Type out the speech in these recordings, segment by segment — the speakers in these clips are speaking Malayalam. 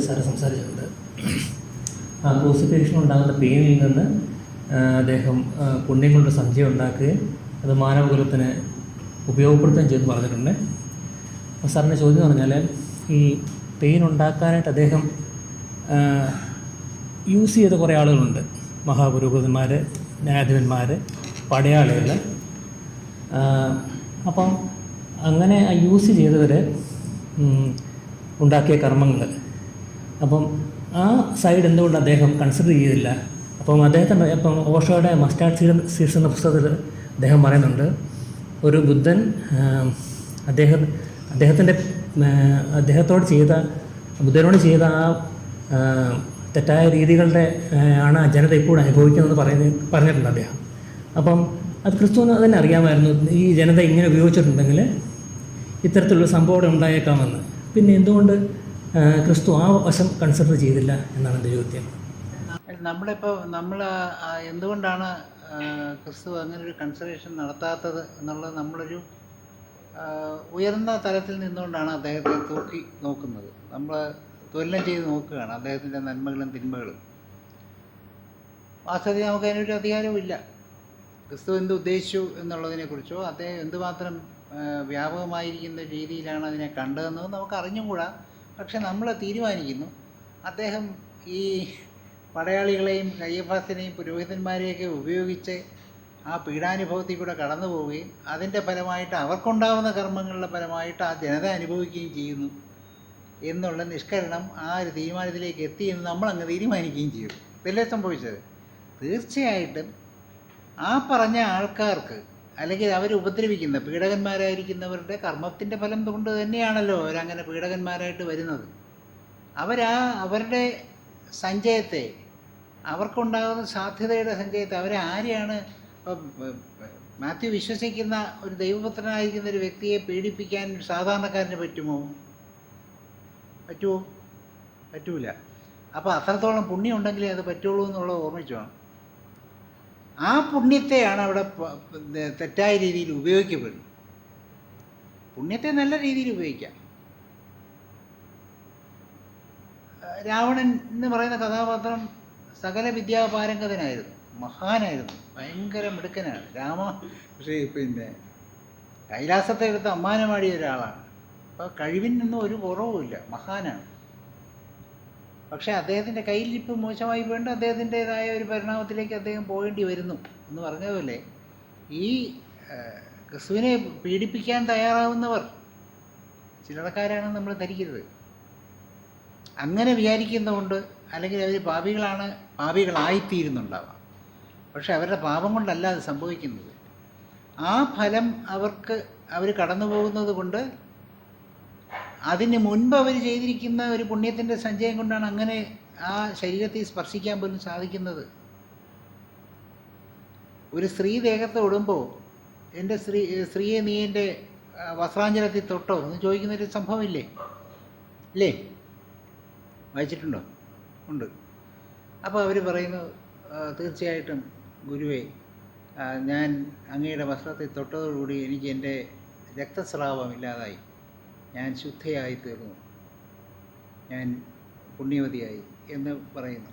ജോർജ് സാറ് സംസാരിച്ചിട്ടുണ്ട്. ആ ക്രൂസിഫിക്ഷൻ ഉണ്ടാകുന്ന പെയിനിൽ നിന്ന് അദ്ദേഹം പുണ്യം കൊണ്ട് സഞ്ചയം ഉണ്ടാക്കുകയും അത് മാനവകുലത്തിന് ഉപയോഗപ്പെടുത്തുകയും ചെയ്തു പറഞ്ഞിട്ടുണ്ട്. അപ്പോൾ സാറിന്റെ ചോദ്യം എന്ന് പറഞ്ഞാൽ ഈ പെയിൻ ഉണ്ടാക്കാനായിട്ട് അദ്ദേഹം യൂസ് ചെയ്ത കുറേ ആളുകളുണ്ട്. മഹാപുരോഹിതന്മാർ ന്യായാധിപന്മാർ പടയാളികൾ അപ്പം അങ്ങനെ യൂസ് ചെയ്തവർ ഉണ്ടാക്കിയ കർമ്മങ്ങൾ അപ്പം ആ സൈഡ് എന്തുകൊണ്ട് അദ്ദേഹം കൺസിഡർ ചെയ്തില്ല? അപ്പം അദ്ദേഹത്തിന്റെ ഇപ്പം ഓഷോയുടെ മസ്റ്റാർഡ് സീഡ് സീഡ്സ് എന്ന പുസ്തകത്തിൽ അദ്ദേഹം പറയുന്നുണ്ട് ഒരു ബുദ്ധൻ അദ്ദേഹം അദ്ദേഹത്തിന്റെ അദ്ദേഹത്തോട് ചെയ്ത ബുദ്ധനോട് ചെയ്ത ആ തെറ്റായ രീതികളുടെ ആണ് ജനത ഇപ്പോഴും അനുഭവിക്കുന്നതെന്ന് പറയുന്ന പറഞ്ഞിട്ടുണ്ട് അദ്ദേഹം. അപ്പം അത് ക്രിസ്തുവിന് തന്നെ അറിയാമായിരുന്നു. ഈ ജനത ഇങ്ങനെ ഉപയോഗിച്ചിട്ടുണ്ടെങ്കിൽ ഇത്തരത്തിലുള്ള സംഭവം ഉണ്ടായേക്കാമെന്ന്. പിന്നെ എന്തുകൊണ്ട് ക്രിസ്തു ആ വശം കൺസിഡർ ചെയ്തില്ല എന്നാണ് എന്റെ ചോദ്യം. നമ്മളിപ്പോൾ നമ്മൾ എന്തുകൊണ്ടാണ് ക്രിസ്തു അങ്ങനെ ഒരു കൺസിഡറേഷൻ നടത്താത്തത് എന്നുള്ളത് നമ്മളൊരു ഉയർന്ന തലത്തിൽ നിന്നുകൊണ്ടാണ് അദ്ദേഹത്തെ തൂക്കി നോക്കുന്നത്. നമ്മൾ തുലനം ചെയ്ത് നോക്കുകയാണ് അദ്ദേഹത്തിന്റെ നന്മകളും തിന്മകളും. വാസ്തവത്തിൽ നമുക്ക് അതിനൊരു അധികാരവുമില്ല. ക്രിസ്തു എന്ത് ഉദ്ദേശിച്ചു എന്നുള്ളതിനെക്കുറിച്ചോ അദ്ദേഹം എന്തുമാത്രം വ്യാപകമായിരിക്കുന്ന രീതിയിലാണ് അതിനെ കണ്ടതെന്നോ നമുക്ക് അറിഞ്ഞുകൂടാ പക്ഷെ നമ്മൾ തീരുമാനിക്കുന്നു. അദ്ദേഹം ഈ പടയാളികളെയും കയ്യഫാസിനെയും പുരോഹിതന്മാരെയൊക്കെ ഉപയോഗിച്ച് ആ പീഡാനുഭവത്തിൽ കൂടെ കടന്നു പോവുകയും അതിന്റെ ഫലമായിട്ട് അവർക്കുണ്ടാവുന്ന കർമ്മങ്ങളുടെ ഫലമായിട്ട് ആ ജനത അനുഭവിക്കുകയും ചെയ്യുന്നു എന്നുള്ള നിഷ്കരണം ആ ഒരു തീരുമാനത്തിലേക്ക് എത്തി എന്ന് നമ്മൾ അങ്ങ് തീരുമാനിക്കുകയും ചെയ്യും ഇതല്ലേ സംഭവിച്ചത്? തീർച്ചയായിട്ടും ആ പറഞ്ഞ ആൾക്കാർക്ക് അല്ലെങ്കിൽ അവർ ഉപദ്രവിക്കുന്ന പീഡകന്മാരായിരിക്കുന്നവരുടെ കർമ്മത്തിന്റെ ഫലം കൊണ്ട് തന്നെയാണല്ലോ അവരങ്ങനെ പീഡകന്മാരായിട്ട് വരുന്നത്. അവരാ അവരുടെ സഞ്ചയത്തെ അവർക്കുണ്ടാകുന്ന സാധ്യതയുടെ സഞ്ചയത്തെ അവരെ ആരെയാണ് മാത്യു വിശ്വസിക്കുന്ന ഒരു ദൈവപുത്രനായിരിക്കുന്ന ഒരു വ്യക്തിയെ പീഡിപ്പിക്കാൻ സാധാരണക്കാരന് പറ്റുമോ? പറ്റുമോ? പറ്റൂല. അപ്പോൾ അത്രത്തോളം പുണ്യം ഉണ്ടെങ്കിലേ അത് പറ്റുള്ളൂ എന്നുള്ളത് ഓർമ്മിച്ചു വേണം ആ പുണ്യത്തെയാണ് അവിടെ തെറ്റായ രീതിയിൽ ഉപയോഗിക്കപ്പെടുന്നത്. പുണ്യത്തെ നല്ല രീതിയിൽ ഉപയോഗിക്കാം. രാവണൻ എന്ന് പറയുന്ന കഥാപാത്രം സകല വിദ്യാപാരംഗതനായിരുന്നു. മഹാനായിരുന്നു. ഭയങ്കര മിടുക്കനാണ്. രാമ പക്ഷേ പിന്നെ കൈലാസത്തെ എടുത്ത് അമ്മാനമാടിയ ഒരാളാണ്. അപ്പോൾ കഴിവിനൊന്നും ഒരു കുറവുമില്ല. മഹാനാണ്. പക്ഷേ അദ്ദേഹത്തിന്റെ കയ്യിൽ ഇപ്പം മോശമായി പോയിട്ട് അദ്ദേഹത്തിന്റെതായ ഒരു പരിണാമത്തിലേക്ക് അദ്ദേഹം പോകേണ്ടി വരുന്നു എന്ന് പറഞ്ഞതുപോലെ ഈ ക്രിസ്തുവിനെ പീഡിപ്പിക്കാൻ തയ്യാറാവുന്നവർ ചില്ലറക്കാരാണെന്ന് നമ്മൾ ധരിക്കരുത് അങ്ങനെ വിചാരിക്കുന്നതുകൊണ്ട് അല്ലെങ്കിൽ അവർ പാപികളാണ് പാപികളായിത്തീരുന്നുണ്ടാവാം. പക്ഷെ അവരുടെ പാപം കൊണ്ടല്ല അത് സംഭവിക്കുന്നത്. ആ ഫലം അവർക്ക് അവർ കടന്നു പോകുന്നത് കൊണ്ട് അതിന് മുൻപ് അവർ ചെയ്തിരിക്കുന്ന ഒരു പുണ്യത്തിന്റെ സഞ്ചയം കൊണ്ടാണ് അങ്ങനെ ആ ശരീരത്തെ സ്പർശിക്കാൻ പോലും സാധിക്കുന്നത്. ഒരു സ്ത്രീ ദേഹത്ത് ഓടുമ്പോൾ എന്റെ സ്ത്രീ സ്ത്രീയെ നീ എന്റെ വസ്ത്രാഞ്ചലത്തിൽ തൊട്ടോ? എന്ന് ചോദിക്കുന്നൊരു സംഭവമില്ലേ? ഇല്ലേ? വായിച്ചിട്ടുണ്ടോ? ഉണ്ട്. അപ്പോൾ അവർ പറയുന്നു തീർച്ചയായിട്ടും ഗുരുവേ ഞാൻ അങ്ങയുടെ വസ്ത്രത്തിൽ തൊട്ടതോടുകൂടി എനിക്ക് എന്റെ രക്തസ്രാവം ഇല്ലാതായി. ഞാൻ ശുദ്ധയായി തീർന്നു. ഞാൻ പുണ്യവതിയായി എന്ന് പറയുന്നു.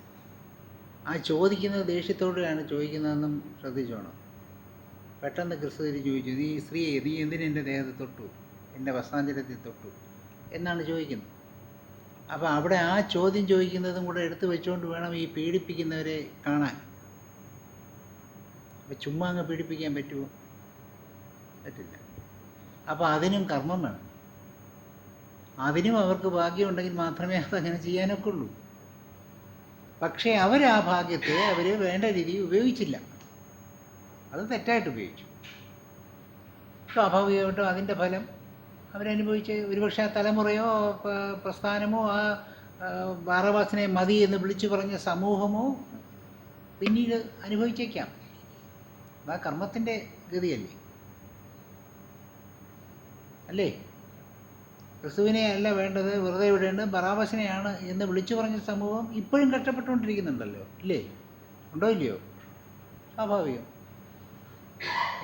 ആ ചോദിക്കുന്നത് ദേഷ്യത്തോടെയാണ് ചോദിക്കുന്നതെന്നും ശ്രദ്ധിച്ചോണം പെട്ടെന്ന് ക്രിസ്തു ചോദിച്ചു നീ സ്ത്രീയെ നീ എന്തിന് എന്റെ ദേഹത്ത് തൊട്ടു? എന്റെ വസ്ത്രാഞ്ചലത്തിൽ തൊട്ടു? എന്നാണ് ചോദിക്കുന്നത്. അപ്പോൾ അവിടെ ആ ചോദ്യം ചോദിക്കുന്നതും കൂടെ എടുത്തു വെച്ചുകൊണ്ട് വേണം ഈ പീഡിപ്പിക്കുന്നവരെ കാണാൻ. അപ്പോൾ ചുമ്മാ അങ്ങ് പീഡിപ്പിക്കാൻ പറ്റുമോ? പറ്റില്ല. അപ്പോൾ അതിനും കർമ്മം വേണം. അതിനും അവർക്ക് ഭാഗ്യമുണ്ടെങ്കിൽ മാത്രമേ അതങ്ങനെ ചെയ്യാനൊക്കെ ഉള്ളൂ പക്ഷേ അവർ ആ ഭാഗ്യത്തെ അവർ വേണ്ട രീതിയിൽ ഉപയോഗിച്ചില്ല. അത് തെറ്റായിട്ട് ഉപയോഗിച്ചു. സ്വാഭാവികമായിട്ടും അതിന്റെ ഫലം അവരനുഭവിച്ച് ഒരുപക്ഷെ ആ തലമുറയോ പ്രസ്ഥാനമോ ആ ബാറബാസിനെ മതി എന്ന് വിളിച്ചു പറഞ്ഞ സമൂഹമോ പിന്നീട് അനുഭവിച്ചേക്കാം. ആ കർമ്മത്തിന്റെ ഗതിയല്ലേ? അല്ലേ? ക്രിസ്തുവിനെ അല്ല വേണ്ടത് വെറുതെ വിടേണ്ട ബറാബസിനെയാണ് എന്ന് വിളിച്ചു പറഞ്ഞ സമൂഹം ഇപ്പോഴും കഷ്ടപ്പെട്ടുകൊണ്ടിരിക്കുന്നുണ്ടല്ലോ. ഇല്ലേ? ഉണ്ടോ ഇല്ലയോ? സ്വാഭാവികം.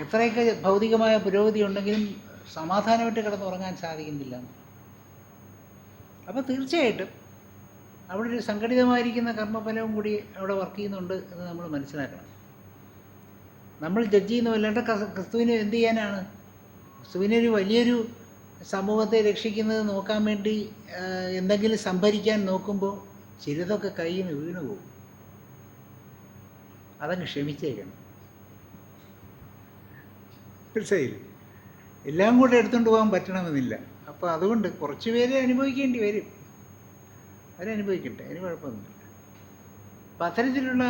എത്രയൊക്കെ ഭൗതികമായ പുരോഗതി ഉണ്ടെങ്കിലും സമാധാനമായിട്ട് കിടന്നുറങ്ങാൻ സാധിക്കുന്നില്ല. അപ്പോൾ തീർച്ചയായിട്ടും അവിടെ ഒരു സംഘടിതമായിരിക്കുന്ന കർമ്മഫലവും കൂടി അവിടെ വർക്ക് ചെയ്യുന്നുണ്ട് എന്ന് നമ്മൾ മനസ്സിലാക്കണം. നമ്മൾ ജഡ്ജ് ചെയ്യുന്നതല്ലാണ്ട് ക്രിസ്തുവിനെ എന്ത് ചെയ്യാനാണ്? ക്രിസ്തുവിനെ ഒരു വലിയൊരു സമൂഹത്തെ രക്ഷിക്കുന്നത് നോക്കാൻ വേണ്ടി എന്തെങ്കിലും സംഭരിക്കാൻ നോക്കുമ്പോൾ ചിലതൊക്കെ കയ്യിൽ നിന്ന് വീണു പോകും. അതങ്ങ് ക്ഷമിച്ചേക്കണം. മനസ്സിലായില്ലേ എല്ലാം കൂടെ എടുത്തുകൊണ്ട് പോകാൻ പറ്റണമെന്നില്ല. അപ്പോൾ അതുകൊണ്ട് കുറച്ച് പേരെ അനുഭവിക്കേണ്ടി വരും. അവരനുഭവിക്കട്ടെ. അതിന് കുഴപ്പമൊന്നുമില്ല. അപ്പം അത്തരത്തിലുള്ള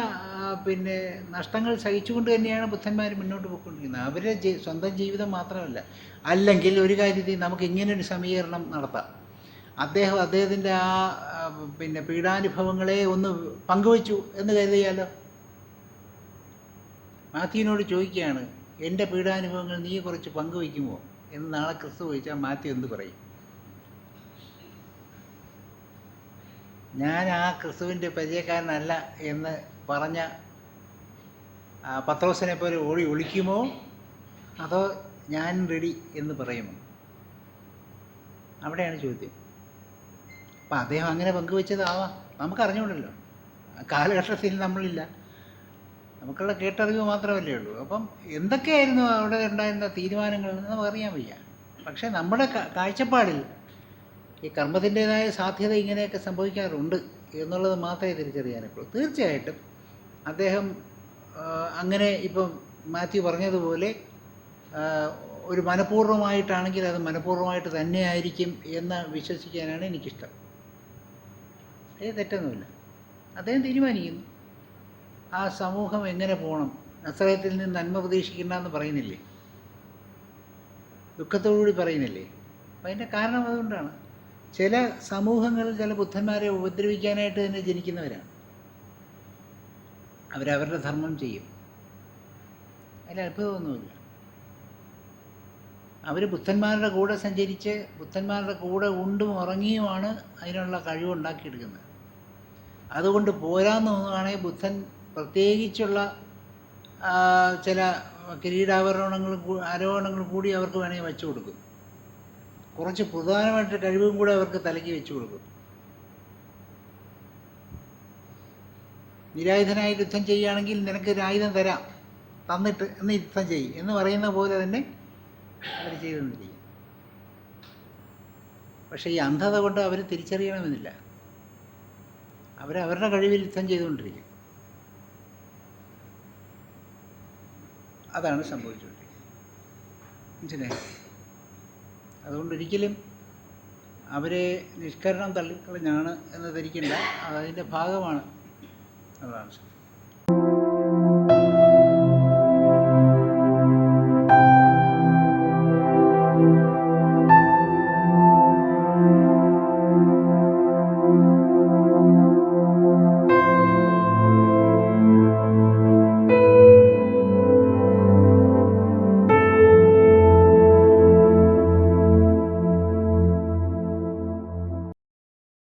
പിന്നെ നഷ്ടങ്ങൾ സഹിച്ചുകൊണ്ട് തന്നെയാണ് ബുദ്ധന്മാർ മുന്നോട്ട് പോയിക്കൊണ്ടിരിക്കുന്നത്. അവരുടെ ജീ- സ്വന്തം ജീവിതം മാത്രമല്ല അല്ലെങ്കിൽ ഒരു കാര്യത്തിൽ നമുക്ക് ഇങ്ങനൊരു സമീകരണം നടത്താം. അദ്ദേഹം അദ്ദേഹത്തിന്റെ ആ, പിന്നെ പീഡാനുഭവങ്ങളെ ഒന്ന് പങ്കുവച്ചു എന്ന് കരുതിയാലോ? മാത്യുവിനോട് ചോദിക്കുകയാണ് എന്റെ പീഡാനുഭവങ്ങൾ നീ കുറച്ച് പങ്കുവയ്ക്കുമോ എന്ന് നാളെ ക്രിസ്തു ചോദിച്ചാൽ മാത്യു എന്ത് പറയും? ഞാൻ ആ ക്രിസ്തുവിന്റെ പരിചയക്കാരനല്ല എന്ന് പറഞ്ഞ പത്രോസിനെ പോലെ ഓടി ഒളിക്കുമോ? അതോ ഞാൻ റെഡി എന്ന് പറയുമോ? അവിടെയാണ് ചോദ്യം. അപ്പം അദ്ദേഹം അങ്ങനെ പങ്കുവെച്ചതാവാം. നമുക്കറിഞ്ഞൂടല്ലോ. കാലഘട്ടത്തിൽ നമ്മളില്ല. നമുക്കുള്ള കേട്ടറിവ് മാത്രമല്ലേ ഉള്ളൂ. അപ്പം എന്തൊക്കെയായിരുന്നു അവിടെ ഉണ്ടായിരുന്ന തീരുമാനങ്ങൾ നമുക്കറിയാൻ വയ്യ. പക്ഷേ നമ്മുടെ കാഴ്ചപ്പാടിൽ ഈ കർമ്മത്തിന്റെതായ സാധ്യത ഇങ്ങനെയൊക്കെ സംഭവിക്കാറുണ്ട് എന്നുള്ളത് മാത്രമേ തിരിച്ചറിയാനുള്ളൂ. തീർച്ചയായിട്ടും അദ്ദേഹം അങ്ങനെ ഇപ്പം മാത്യു പറഞ്ഞതുപോലെ ഒരു മനഃപൂർവമായിട്ടാണെങ്കിൽ അത് മനഃപൂർവമായിട്ട് തന്നെയായിരിക്കും എന്ന് വിശ്വസിക്കാനാണ് എനിക്കിഷ്ടം. അത് തെറ്റൊന്നുമില്ല. അദ്ദേഹം തീരുമാനിക്കുന്നു. ആ സമൂഹം എങ്ങനെ പോകണം നസ്രയത്തിൽ നിന്ന് നന്മ പ്രതീക്ഷിക്കേണ്ട എന്ന് പറയുന്നില്ലേ? ദുഃഖത്തോടുകൂടി പറയുന്നില്ലേ? അപ്പം അതിന്റെ കാരണം അതുകൊണ്ടാണ്. ചില സമൂഹങ്ങളിൽ ചില ബുദ്ധന്മാരെ ഉപദ്രവിക്കാനായിട്ട് തന്നെ ജനിക്കുന്നവരാണ്. അവരവരുടെ ധർമ്മം ചെയ്യും. അതിൽ അത്ഭുതമൊന്നുമില്ല. അവർ ബുദ്ധന്മാരുടെ കൂടെ സഞ്ചരിച്ച് ബുദ്ധന്മാരുടെ കൂടെ ഉണ്ടും ഉറങ്ങിയുമാണ് അതിനുള്ള കഴിവുണ്ടാക്കിയെടുക്കുന്നത്. അതുകൊണ്ട് പോരാന്ന് തോന്നുകയാണെങ്കിൽ ബുദ്ധൻ പ്രത്യേകിച്ചുള്ള ചില കിരീടാഭരണങ്ങളും കൂ- ആരോഹണങ്ങളും കൂടി അവർക്ക് വേണമെങ്കിൽ വെച്ചു കൊടുക്കും കുറച്ച് പ്രധാനമായിട്ട് കഴിവും കൂടെ അവർക്ക് തലയ്ക്ക് വെച്ചു കൊടുക്കും. നിരായുധനായി യുദ്ധം ചെയ്യുകയാണെങ്കിൽ നിനക്ക് ഒരു ആയുധം തരാം. തന്നിട്ട് എന്ന് യുദ്ധം ചെയ്യും. എന്ന് പറയുന്ന പോലെ തന്നെ അവർ ചെയ്തെന്നിരിക്കും പക്ഷേ ഈ അന്ധത കൊണ്ട് അവർ തിരിച്ചറിയണമെന്നില്ല. അവരവരുടെ കഴിവിൽ യുദ്ധം ചെയ്തുകൊണ്ടിരിക്കും. അതാണ് സംഭവിച്ചുകൊണ്ടിരിക്കുന്നത്. മനസ്സിലായി? അതുകൊണ്ടൊരിക്കലും അവരെ നിഷ്കരണം തള്ളിക്കളഞ്ഞാണ് എന്ന് ധരിക്കേണ്ട. അതിന്റെ ഭാഗമാണ് അതാണ്. സത്യം